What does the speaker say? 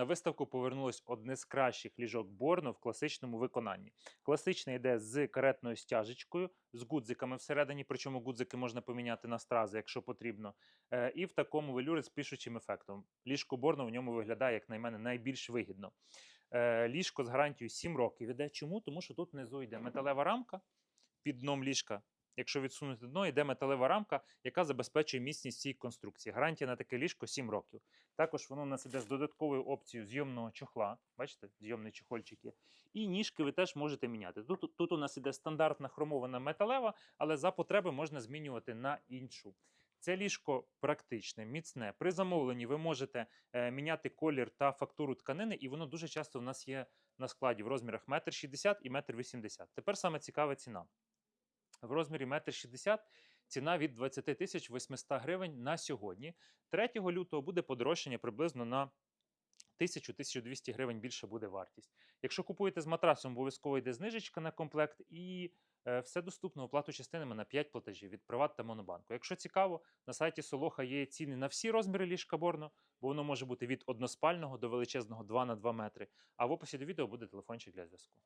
на виставку повернулось одне з кращих ліжок Борно в класичному виконанні. Класичний йде з каретною стяжечкою, з гудзиками всередині, причому гудзики можна поміняти на стрази, якщо потрібно. Е, І в такому велюрі з пишучим ефектом. Ліжко Борно в ньому виглядає, як на мене, найбільш вигідно. Е, Ліжко з гарантією 7 років іде. Чому? Тому що тут внизу йде металева рамка під дном ліжка. Якщо відсунути дно, йде металева рамка, яка забезпечує міцність цієї конструкції. Гарантія на таке ліжко 7 років. Також воно у нас іде з додатковою опцією зйомного чохла. Бачите, зйомний чохольчик є. І ніжки ви теж можете міняти. Тут, тут у нас іде стандартна хромована металева, але за потреби можна змінювати на іншу. Це ліжко практичне, міцне. При замовленні ви можете е, міняти колір та фактуру тканини, і воно дуже часто в нас є на складі в розмірах 1,60 м і 1,80 м. Тепер саме цікава ціна. В розмірі 1,60 м ціна від 20 тисяч 800 гривень на сьогодні. 3 лютого буде подорожчання приблизно на 1000-1200 гривень більше буде вартість. Якщо купуєте з матрасом, обов'язково йде знижечка на комплект і е, все доступно оплату частинами на 5 платежів від Приват та Монобанку. Якщо цікаво, на сайті Солоха є ціни на всі розміри ліжка Борно, бо воно може бути від односпального до величезного 2 на 2 метри. А в описі до відео буде телефончик для зв'язку.